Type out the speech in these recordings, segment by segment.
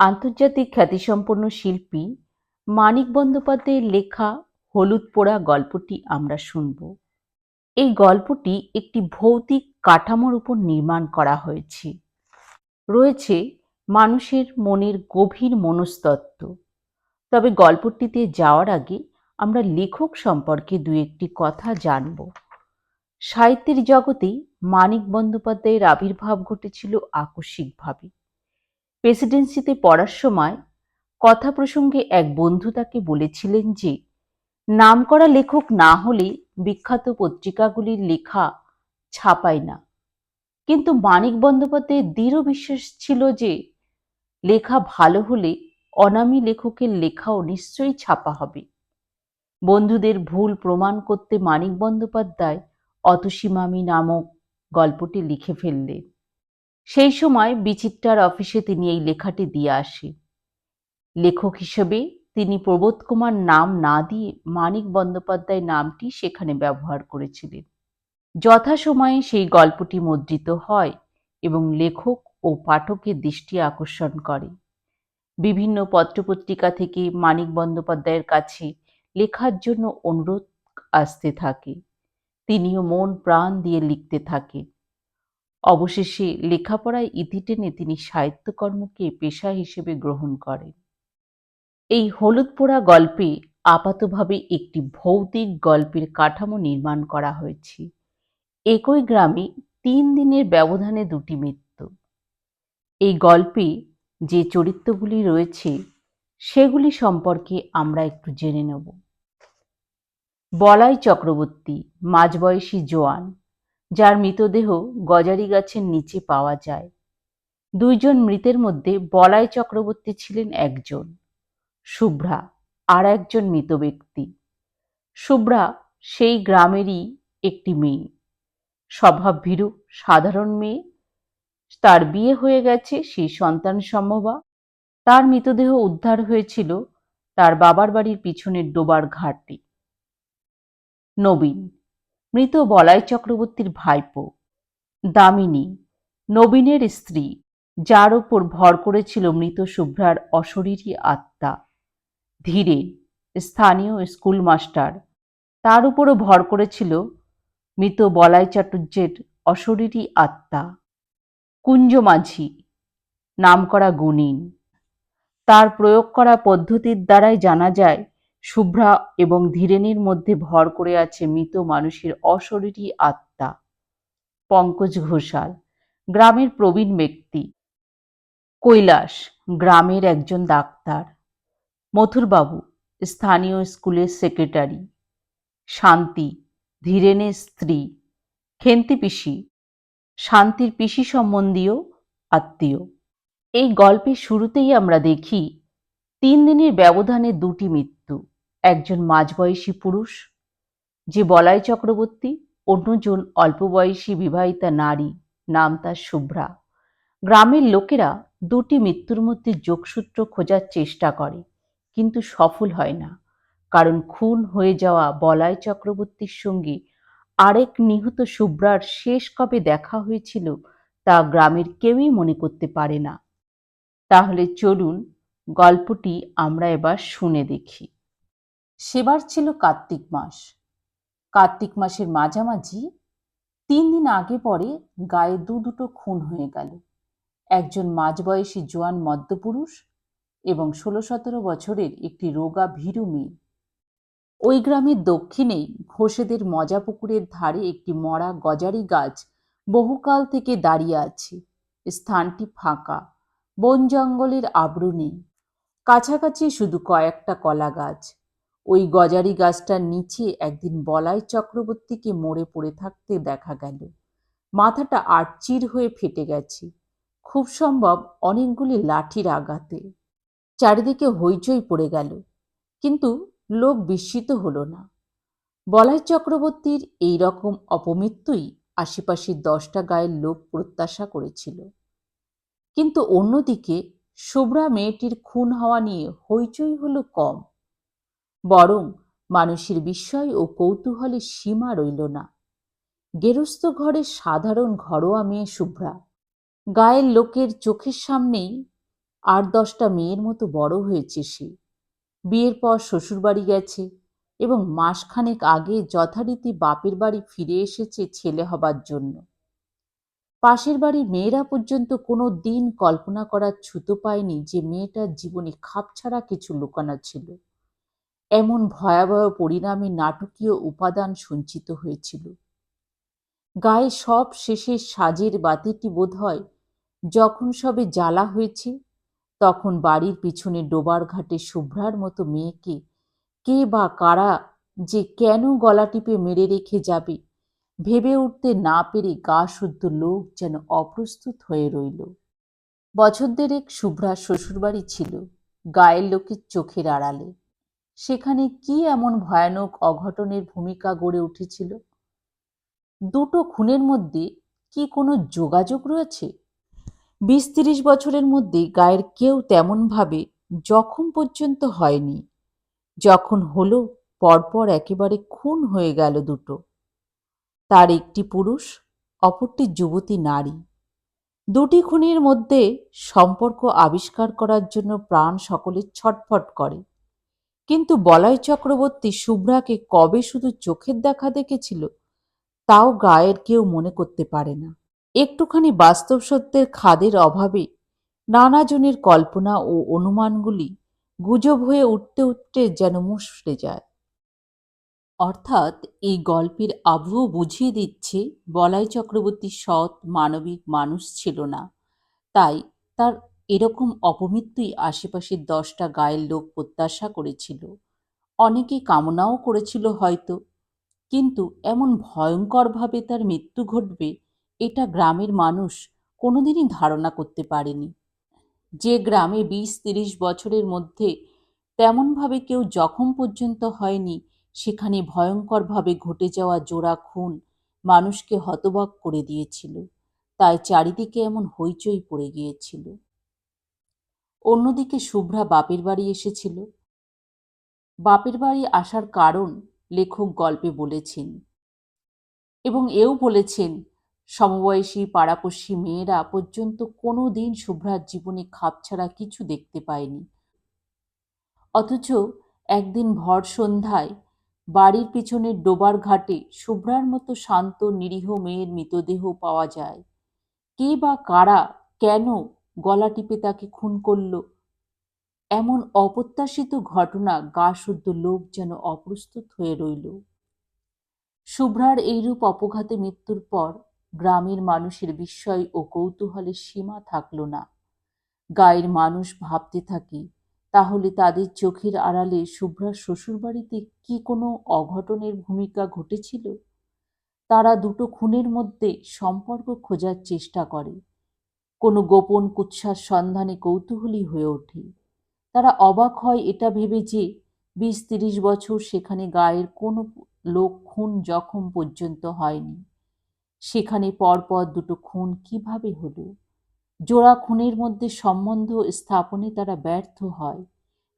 আন্তর্জাতিক খ্যাতিসম্পন্ন শিল্পী মানিক বন্দ্যোপাধ্যায়ের লেখা হলুদ পোড়া গল্পটি আমরা শুনব। এই গল্পটি একটি ভৌতিক কাঠামোর উপর নির্মাণ করা হয়েছে। রয়েছে মানুষের মনের গভীর মনস্তত্ত্ব। তবে গল্পটিতে যাওয়ার আগে আমরা লেখক সম্পর্কে দু একটি কথা জানব। সাহিত্যের জগতে মানিক বন্দ্যোপাধ্যায়ের আবির্ভাব ঘটেছিল আকস্মিকভাবে। প্রেসিডেন্সিতে পড়ার সময় কথা প্রসঙ্গে এক বন্ধু তাকে বলেছিলেন যে, নামকরা লেখক না হলে বিখ্যাত পত্রিকাগুলির লেখা ছাপায় না। কিন্তু মানিক বন্দ্যোপাধ্যায়ের দৃঢ় বিশ্বাস ছিল যে, লেখা ভালো হলে অনামী লেখকের লেখাও নিশ্চয়ই ছাপা হবে। বন্ধুদের ভুল প্রমাণ করতে মানিক বন্দ্যোপাধ্যায় অতসীমামি নামক গল্পটি লিখে ফেললেন। সেই সময় বিচিত্রার অফিসে তিনি এই লেখাটি দিয়ে আসেন লেখক হিসেবে তিনি প্রবোধ কুমার নাম না দিয়ে মানিক বন্দ্যোপাধ্যায় নামটি সেখানে ব্যবহার করেছিলেন। যথাসময়ে সেই গল্পটি মুদ্রিত হয় এবং লেখক ও পাঠকের দৃষ্টি আকর্ষণ করে। বিভিন্ন পত্রপত্রিকা থেকে মানিক বন্দ্যোপাধ্যায়ের কাছে লেখার জন্য অনুরোধ আসতে থাকে। তিনিও মন প্রাণ দিয়ে লিখতে থাকেন। অবশেষে লেখাপড়ায় ইতি টেনে তিনি সাহিত্যকর্মকে পেশা হিসেবে গ্রহণ করেন। এই হলুদ পোড়া গল্পে আপাতভাবে একটি ভৌতিক গল্পের কাঠামো নির্মাণ করা হয়েছে। একই গ্রামে তিন দিনের ব্যবধানে দুটি মৃত্যু। এই গল্পে যে চরিত্রগুলি রয়েছে, সেগুলি সম্পর্কে আমরা একটু জেনে নেব। বলাই চক্রবর্তী, মাঝবয়সী জোয়ান যার মৃতদেহ গজারি গাছের নিচে পাওয়া যায়। দুইজন মৃতের মধ্যে বলাই চক্রবর্তী ছিলেন একজন, শুভ্রা, আর একজন মৃত ব্যক্তি। শুভ্রা সেই গ্রামেরই একটি মেয়ে। স্বভাব ভীরু, সাধারণ মেয়ে। তার বিয়ে হয়ে গেছে সেই সন্তান সম্ভবা। তার মৃতদেহ উদ্ধার হয়েছিল তার বাবার বাড়ির পিছনের ডোবার ঘাটে। নবীন মৃত বলাই চক্রবর্তীর ভাইপো, দামিনী, নবীনের স্ত্রী, যার ওপর ভর করেছিল মৃত শুভ্রার অশরীরী আত্মা। ধীরে স্থানীয় স্কুল মাস্টার তার উপরও ভর করেছিল মৃত বলাই চাটুর্যের অশরীরী আত্মা। কুঞ্জ মাঝি, নামকরা গুণিন। তার প্রয়োগ করা পদ্ধতির দ্বারাই জানা যায় শুভ্রা এবং ধীরেনের মধ্যে ভর করে আছে মৃত মানুষের অশরীরী আত্মা। পঙ্কজ ঘোষাল, গ্রামের প্রবীণ ব্যক্তি। কৈলাস, গ্রামের একজন ডাক্তার। মথুরবাবু, স্থানীয় স্কুলের সেক্রেটারি। শান্তি ধীরেনের স্ত্রী। খেন্তি পিসি, শান্তির পিসি সম্বন্ধীয় আত্মীয়। এই গল্পের শুরুতেই আমরা দেখি, তিন দিনের ব্যবধানে দুটি মৃত্যু। একজন মাঝবয়সী পুরুষ, যে বলাই চক্রবর্তী, অন্যজন অল্প বয়সী বিবাহিতা নারী, নাম তার শুভ্রা। গ্রামের লোকেরা দুটি মৃত্যুর মধ্যে যোগসূত্র খোঁজার চেষ্টা করে, কিন্তু সফল হয় না। কারণ খুন হয়ে যাওয়া বলাই চক্রবর্তীর সঙ্গে আরেক নিহত শুভ্রার শেষ কবে দেখা হয়েছিল তা গ্রামের কেউই মনে করতে পারে না। তাহলে চলুন গল্পটি আমরা এবার শুনে দেখি। সেবার ছিল কার্তিক মাস। কার্তিক মাসের মাঝামাঝি তিন দিন আগে পরে গায়ে দু দুটো খুন হয়ে গেল। একজন মাঝবয়সী জোয়ান মদ্যপুরুষ এবং ষোলো সতেরো বছরের একটি রোগা ভীরু মেয়ে। ওই গ্রামের দক্ষিণেই ঘোষেদের মজা পুকুরের ধারে একটি মরা গজারি গাছ বহুকাল থেকে দাঁড়িয়ে আছে। স্থানটি ফাঁকা, বন জঙ্গলের আবরু নেই কাছাকাছি শুধু কয়েকটা কলা গাছ। ওই গজারি গাছটার নিচে একদিন বলাই চক্রবর্তীকে মরে পড়ে থাকতে দেখা গেল। মাথাটা আটচির হয়ে ফেটে গেছে। খুব সম্ভব অনেকগুলি লাঠির আঘাতে। চারিদিকে হইচই পড়ে গেল। কিন্তু লোক বিস্মিত হলো না। বলাই চক্রবর্তীর এই রকম অপমৃত্যুই আশেপাশের দশটা গায়ের লোক প্রত্যাশা করেছিল। কিন্তু অন্যদিকে, শুভ্রা মেয়েটির খুন হওয়া নিয়ে হইচই হলো কম। বরং মানুষের বিস্ময় ও কৌতূহলের সীমা রইল না। গেরস্ত ঘরের সাধারণ ঘরোয়া মেয়ে শুভ্রা। গায়ের লোকের চোখের সামনেই আট দশটা মেয়ের মতো বড় হয়েছে সে। বিয়ের পর শ্বশুরবাড়ি গেছে এবং মাসখানেক আগে যথারীতি বাপের বাড়ি ফিরে এসেছে ছেলে হবার জন্য। পাশের বাড়ির মেয়েরা পর্যন্ত কোনো দিন কল্পনা করার ছুতো পায়নি যে মেয়েটার জীবনে খাপছাড়া কিছু লুকানো ছিল। এমন ভয়াবহ পরিণামে নাটকীয় উপাদান সঞ্চিত হয়েছিল। গায়ে সব শেষে সাজের বাতিটি বোধ হয় যখন সবে জ্বালা হয়েছে, তখন বাড়ির পিছনে ডোবার ঘাটে শুভ্রার মতো মেয়েকে কে বা কারা যে কেন গলা টিপে মেরে রেখে যাবে, ভেবে উঠতে না পেরে গা শুদ্ধ লোক যেন অপ্রস্তুত হয়ে রইল। বছর দেড়েক শুভ্রার শ্বশুরবাড়ি ছিল, গায়ের লোকের চোখের আড়ালে। সেখানে কি এমন ভয়ানক অঘটনের ভূমিকা গড়ে উঠেছিল? দুটো খুনের মধ্যে কি কোনো যোগাযোগ রয়েছে? বিশ তিরিশ বছরের মধ্যে গায়ের কেউ তেমনভাবে জখম পর্যন্ত হয়নি। যখন হলো, পরপর একেবারে খুন হয়ে গেল দুটো। তার একটি পুরুষ, অপরটি যুবতী নারী। দুটি খুনির মধ্যে সম্পর্ক আবিষ্কার করার জন্য প্রাণ সকলে ছটফট করে। কিন্তু বলয় চক্রবর্তী শুভ্রাকে কবে শুধু চোখের দেখা দেখেছিল, তাও গায়ের কেউ মনে করতে পারে না। একটুখানি বাস্তব সত্যের খাদের অভাবে নানাজনের কল্পনা ও অনুমানগুলি গুজব হয়ে উঠতে উঠতে যেন মুষড়ে যায়। অর্থাৎ এই গল্পের আবহ বুঝিয়ে দিচ্ছে বলাই চক্রবর্তী সৎ মানবিক মানুষ ছিল না, তাই তার এরকম অপমৃত্যুই আশেপাশের দশটা গায়ের লোক প্রত্যাশা করেছিল। অনেকে কামনাও করেছিল হয়তো, কিন্তু এমন ভয়ঙ্করভাবে তার মৃত্যু ঘটবে, এটা গ্রামের মানুষ কোনোদিনই ধারণা করতে পারেনি। যে গ্রামে বিশ তিরিশ বছরের মধ্যে তেমনভাবে কেউ জখম পর্যন্ত হয়নি, সেখানে ভয়ঙ্করভাবে ঘটে যাওয়া জোড়া খুন মানুষকে হতবাক করে দিয়েছিল। তাই চারিদিকে এমন হইচই পড়ে গিয়েছিল। অন্যদিকে শুভ্রা বাপের বাড়ি এসেছিল। বাপের বাড়ি আসার কারণ লেখক গল্পে বলেছেন এবং এও বলেছেন, সমবয়সী পাড়াপড়শি মেয়েরা পর্যন্ত কোনো দিন শুভ্রার জীবনে খাপছাড়া কিছু দেখতে পায়নি। অথচ একদিন ভর সন্ধ্যায় বাড়ির পিছনের ডোবার ঘাটে শুভ্রার মতো শান্ত, নিরীহ মেয়ের মৃতদেহ পাওয়া যায়। কে বা কারা, কেন গলা টিপে তাকে খুন করল। এমন অপ্রত্যাশিত ঘটনা গা শুদ্ধ লোক যেন অপ্রস্তুত হয়ে রইল। শুভ্রার এইরূপ অপঘাতে মৃত্যুর পর গ্রামের মানুষের বিস্ময় ও কৌতূহলের সীমা থাকল না। গায়ের মানুষ ভাবতে থাকে, তাহলে তাদের চোখের আড়ালে শুভ্রার শ্বশুরবাড়িতে কি কোনো অঘটনের ভূমিকা ঘটেছিল? তারা দুটো খুনের মধ্যে সম্পর্ক খোঁজার চেষ্টা করে। কোনো গোপন কুৎসার সন্ধানে কৌতূহলী হয়ে ওঠে। তারা অবাক হয় এটা ভেবে যে বিশ তিরিশ বছর সেখানে গায়ের কোনো লোক খুন জখম পর্যন্ত হয়নি। সেখানে পরপর দুটো খুন কীভাবে হলো? জোড়া খুনের মধ্যে সম্বন্ধ স্থাপনে তারা ব্যর্থ হয়।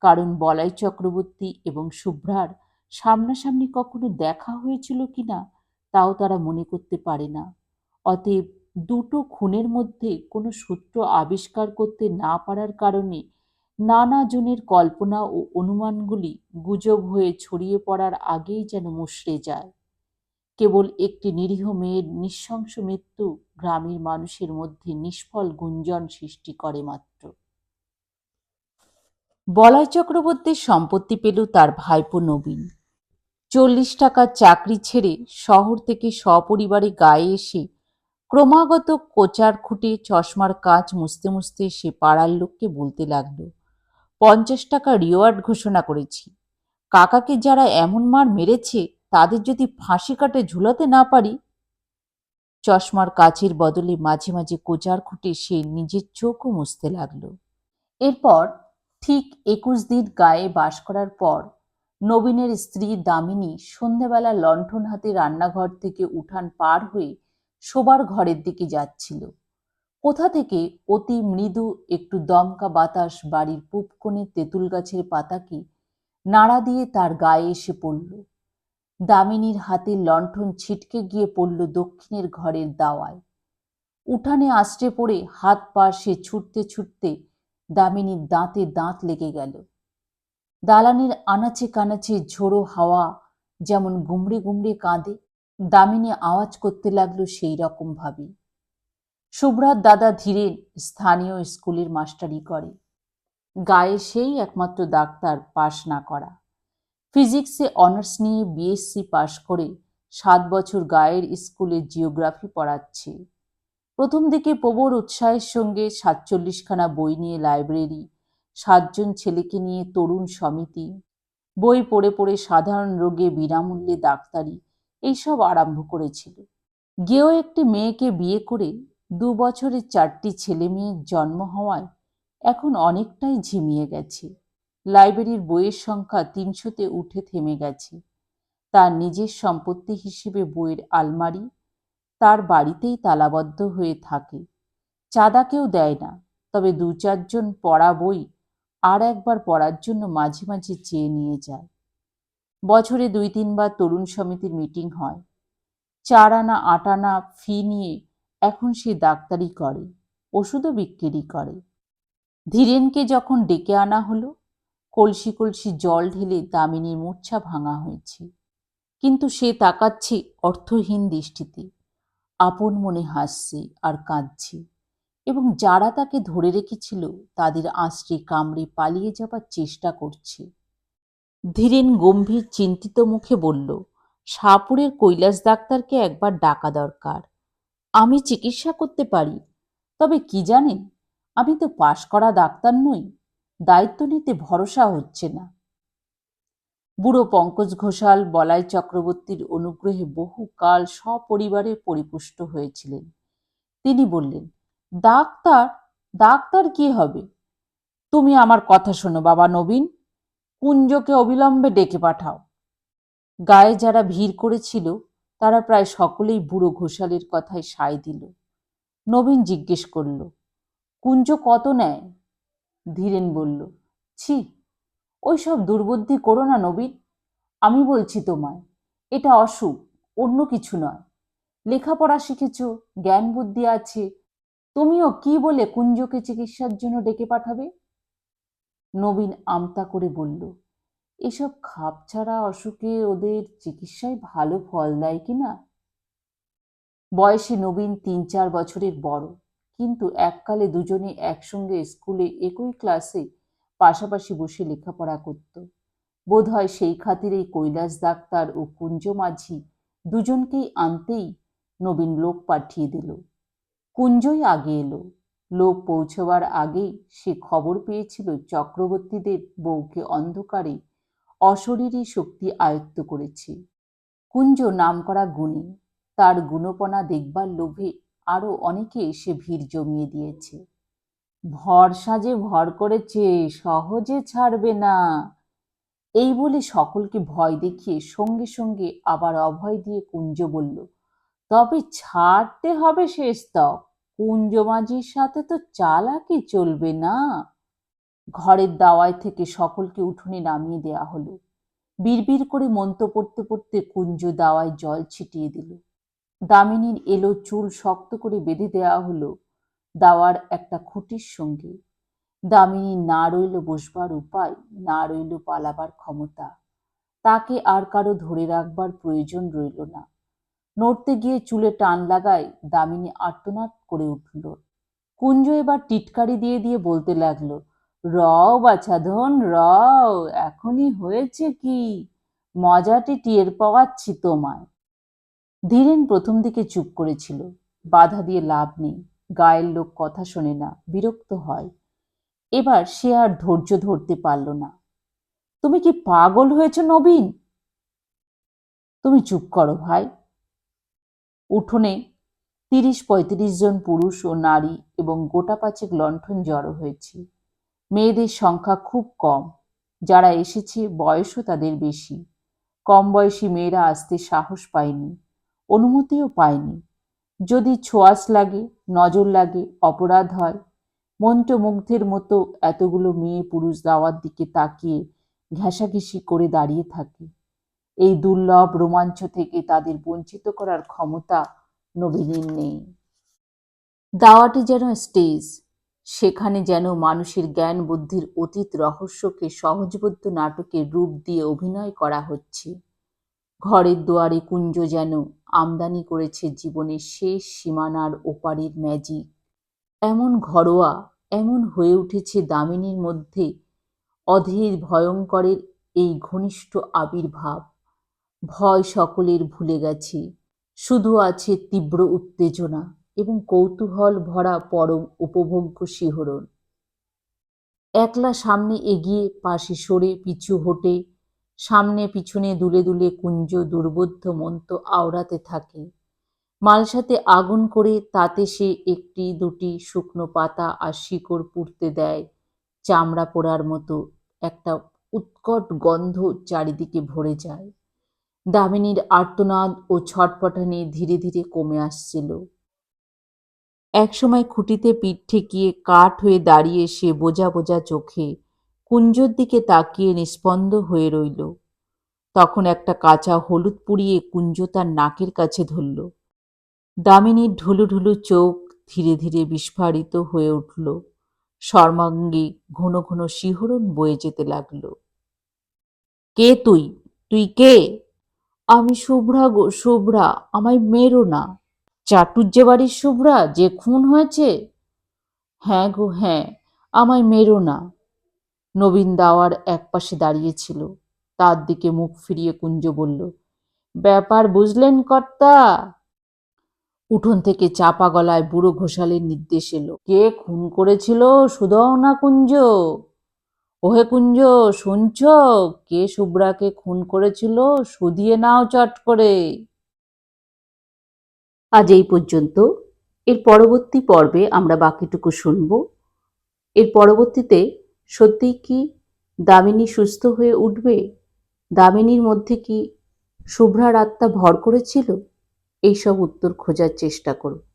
কারণ বলাই চক্রবর্তী এবং শুভ্রার সামনাসামনি কখনো দেখা হয়েছিল কিনা, তাও তারা মনে করতে পারে না। অতএব দুটো খুনের মধ্যে কোনো সূত্র আবিষ্কার করতে না পারার কারণে নানা জনের কল্পনা ও অনুমানগুলি গুজব হয়ে ছড়িয়ে পড়ার আগেই যেন মুষড়ে যায়। কেবল একটি নিরীহ মেয়ের নিঃশংস মৃত্যু গ্রামের মানুষের মধ্যে নিষ্ফল গুঞ্জন সৃষ্টি করে মাত্র। বলয় চক্রবর্তীর সম্পত্তি পেল তার ভাইপো নবীন। চল্লিশ টাকার চাকরি ছেড়ে শহর থেকে সপরিবারে গায়ে এসে ক্রমাগত কোচার খুঁটে চশমার কাজ মুছতে মুছতে সে পাড়ার লোককে বলতে লাগল, পঞ্চাশ টাকা রিওয়ার্ড ঘোষণা করেছি। কাকাকে যারা এমন মার মেরেছে, তাদের যদি ফাঁসি কাটে ঝুলাতে না পারি? চশমার কাচের বদলে মাঝে মাঝে কোচার খুঁটে সে নিজের চোখও মুছতে লাগল। এরপর ঠিক একুশ দিন গায়ে বাস করার পর নবীনের স্ত্রী দামিনী সন্ধেবেলা লণ্ঠন হাতে রান্নাঘর থেকে উঠান পার হয়ে শোবার ঘরের দিকে যাচ্ছিল। কোথা থেকে অতি মৃদু একটু দমকা বাতাস বাড়ির পূব তেঁতুল গাছের পাতাকে নাড়া দিয়ে তার গায়ে এসে পড়ল। দামিনীর হাতে লণ্ঠন ছিটকে গিয়ে পড়ল দক্ষিণের ঘরের দাওয়ায়। উঠানে আষ্টে পড়ে হাত পা সে ছুটতে ছুটতে দামিনীর দাঁতে দাঁত লেগে গেল। দালানের আনাচে কানাচে ঝোড়ো হাওয়া যেমন গুমড়ে গুমড়ে কাঁদে দামিনী আওয়াজ করতে লাগল সেই রকম ভাবে। শুভ্রার দাদা ধীরে স্থানীয় স্কুলের মাস্টারি করে। গায়ে সেই একমাত্র ডাক্তার পাশ না করা। ফিজিক্সে অনার্স নিয়ে বিএসসি পাশ করে সাত বছর গায়ের স্কুলে জিওগ্রাফি পড়াচ্ছে। প্রথম দিকে প্রবর উৎসাহের সঙ্গে সাতচল্লিশখানা বই নিয়ে লাইব্রেরি, সাতজন ছেলেকে নিয়ে তরুণ সমিতি, বই পড়ে পড়ে সাধারণ রোগে বিনামূল্যে ডাক্তারি এইসব আরম্ভ করেছিল। গেও একটি মেয়েকে বিয়ে করে দু বছরের চারটি ছেলে মেয়ের জন্ম হওয়ায় এখন অনেকটাই ঝিমিয়ে গেছে। লাইব্রেরির বইয়ের সংখ্যা তিনশোতে উঠে থেমে গেছে। তার নিজের সম্পত্তি হিসেবে বইয়ের আলমারি তার বাড়িতেই তালাবদ্ধ হয়ে থাকে। চাঁদা কেউ দেয় না, তবে দু চারজন পড়া বই আর একবার পড়ার জন্য মাঝে মাঝে চেয়ে নিয়ে যায়। বছরে দুই তিনবার তরুণ সমিতির মিটিং হয়। চার আনা আট আনা ফি নিয়ে এখন সে ডাক্তারি করে, ওষুধও বিক্রি করে। ধীরেনকে যখন ডেকে আনা হলো, কলসি কলসি জল ঢেলে দামিনীর মূর্ছা ভাঙা হয়েছে। কিন্তু সে তাকাচ্ছে অর্থহীন দৃষ্টিতে, আপন মনে হাসছে আর কাঁদছে এবং যারা তাকে ধরে রেখেছিল তাদের আঁচড়ে কামড়ে পালিয়ে যাবার চেষ্টা করছে। ধীরেন গম্ভীর চিন্তিত মুখে বলল, শাহপুরের কৈলাস ডাক্তারকে একবার ডাকা দরকার। আমি চিকিৎসা করতে পারি, তবে কি জানেন, আমি তো পাশ করা ডাক্তার নই, দায়িত্ব নিতে ভরসা হচ্ছে না। বুড়ো পঙ্কজ ঘোষাল, বলাই চক্রবর্তীর অনুগ্রহে বহুকাল সপরিবারে পরিপুষ্ট হয়েছিলেন। তিনি বললেন, ডাক্তার ডাক্তার কি হবে? তুমি আমার কথা শোনো, বাবা নবীন। কুঞ্জকে অবিলম্বে ডেকে পাঠাও। গায়ে যারা ভিড় করেছিল, তারা প্রায় সকলেই বুড়ো ঘোষালের কথায় সায় দিল। নবীন জিজ্ঞেস করল, কুঞ্জ কত নেয়? ধীরেন বলল, ছি, ওইসব দুর্বুদ্ধি করো না নবীন। আমি বলছি তোমায়, এটা অসুখ, অন্য কিছু নয়। লেখাপড়া শিখেছ জ্ঞান বুদ্ধি আছে, তুমিও কি বলে কুঞ্জকে চিকিৎসার জন্য ডেকে পাঠাবে? নবীন আমতা করে বলল, এসব খাপছাড়া অসুখে ওদের চিকিৎসায় ভালো ফল দেয় কিনা বয়সে নবীন তিন চার বছরের বড়, কিন্তু এককালে দুজনে একসঙ্গে স্কুলে একই ক্লাসে পাশাপাশি বসে লেখাপড়া করত। বোধহয় সেই খাতিরেই কৈলাস ডাক্তার ও কুঞ্জ মাঝি দুজনকেই আনতেই নবীন লোক পাঠিয়ে দিল। কুঞ্জই আগে এলো। লোক পৌঁছবার আগেই সে খবর পেয়েছিল চক্রবর্তীদের বউকে অন্ধকারে অশরীরী শক্তি আয়ত্ত করেছে। কুঞ্জ নামকরা গুণী, তার গুণপনা দেখবার লোভে আরও অনেকে এসে ভিড় জমিয়ে দিয়েছে। ভর সাজে ভর করেছে, সহজে ছাড়বে না। এই বলে সকলকে ভয় দেখিয়ে সঙ্গে সঙ্গে আবার অভয় দিয়ে কুঞ্জ বলল, তবে ছাড়তে হবে সে স্তব। কুঞ্জ মাঝির সাথে তো চালাকি চলবে না। ঘরের দাওয়ায় থেকে সকলকে উঠোনে নামিয়ে দেয়া হলো। বিড়বিড় করে মন্ত্র পড়তে পড়তে কুঞ্জ দাওয়ায় জল ছিটিয়ে দিল। দামিনীর এলো চুল শক্ত করে বেঁধে দেওয়া হলো দাওয়ার একটা খুঁটির সঙ্গে। দামিনী না রইল বসবার উপায়, না রইল পালাবার ক্ষমতা। তাকে আর কারও ধরে রাখবার প্রয়োজন রইল না। নড়তে গিয়ে চুলে টান লাগায় দামিনী আর্তনাদ করে উঠল। কুঞ্জ এবার টিটকারি দিয়ে দিয়ে বলতে লাগল, রও বাছাধন রও, এখনই হয়েছে কি? মজাটি টের পাওয়াচ্ছি তোমায়। ধীরেন প্রথম দিকে চুপ করেছিল, বাধা দিয়ে লাভ নেই, গায়ের লোক কথা শোনে না, বিরক্ত হয়। এবার সে আর ধৈর্য ধরতে পারল না। তুমি কি পাগল হয়েছ নবীন? তুমি চুপ করো ভাই উঠোনে তিরিশ পঁয়ত্রিশ জন পুরুষ ও নারী এবং গোটা পাঁচেক লণ্ঠন জড়ো হয়েছে। মেয়েদের সংখ্যা খুব কম। যারা এসেছে, বয়সও তাদের বেশি। কম বয়সী মেয়েরা আসতে সাহস পায়নি, অনুমতিও পায়নি। যদি ছোঁয়াশ লাগে, নজর লাগে, অপরাধ হয়, মন্ত্রমুগ্ধের মতো এতগুলো মেয়ে পুরুষ দাওয়ার দিকে তাকিয়ে ঘেঁষাঘেঁষি করে দাঁড়িয়ে থাকে। এই দুর্লভ রোমাঞ্চ থেকে তাদের বঞ্চিত করার ক্ষমতা নবীনের নেই। দাওয়াটি যেন স্টেজ, সেখানে যেন মানুষের জ্ঞান বুদ্ধির অতীত রহস্যকে সহজবোধ্য নাটকের রূপ দিয়ে অভিনয় করা হচ্ছে। ঘরের দুয়ারে কুঞ্জ যেন আমদানি করেছে জীবনের শেষ সীমানার ওপারের ম্যাজিক এমন ঘরোয়া, এমন হয়ে উঠেছে দামিনীর মধ্যে অধীর ভয়ঙ্করের এই ঘনিষ্ঠ আবির্ভাব। ভয় সকলের ভুলে গেছে। শুধু আছে তীব্র উত্তেজনা এবং কৌতূহল ভরা পরম উপভোগ্য শিহরণ। একলা সামনে এগিয়ে পাশে সরে পিছু হটে, সামনে পিছনে দুলে দুলে কুঞ্জ দুর্বোধ্য মন্ত আওড়াতে থাকে। মালসাতে আগুন করে তাতে সে একটি দুটি শুকনো পাতা আর শিকড় পুড়তে দেয়। চামড়া পোড়ার মতো একটা উৎকট গন্ধ চারিদিকে ভরে যায়। দামিনীর আর্তনাদ ও ছটপটানি ধীরে ধীরে কমে আসছিল। একসময় খুঁটিতে পিঠ ঠেকিয়ে কাঠ হয়ে দাঁড়িয়ে সে বোঝা বোঝা চোখে কুঞ্জর দিকে তাকিয়ে নিস্পন্দ হয়ে রইল। তখন একটা কাঁচা হলুদ পুড়িয়ে কুঞ্জ তার নাকের কাছে ধরল। দামিনীর ঢুলু ঢুলু চোখ ধীরে ধীরে বিস্ফারিত হয়ে উঠল। সর্বাঙ্গে ঘন ঘন শিহরণ বয়ে যেতে লাগল। কে তুই? তুই কে? আমি শুভ্রা গো, শুভ্রা, আমায় মেরো না। চাটুর্যে বাড়ির শুভ্রা, যে খুন হয়েছে? হ্যাঁ গো হ্যাঁ আমায় মেরো না। নবীন দাওয়ার এক একপাশে দাঁড়িয়েছিল। তার দিকে মুখ ফিরিয়ে কুঞ্জ বলল, ব্যাপার বুঝলেন কর্তা? উঠোন থেকে চাপা গলায় বুড়ো ঘোষালের নির্দেশ এলো, কে খুন করেছিল? সুদও না কুঞ্জ। ওহে কুঞ্জ, শুনছ? কে শুভ্রাকে খুন করেছিল? শুধিয়ে নাও চট করে। আজ এই পর্যন্ত। এর পরবর্তী পর্বে আমরা বাকিটুকু শুনব। এর পরবর্তীতে সত্যি কি দামিনী সুস্থ হয়ে উঠবে? দামিনীর মধ্যে কি শুভ্রার আত্মা ভর করেছিল? এইসব উত্তর খোঁজার চেষ্টা করব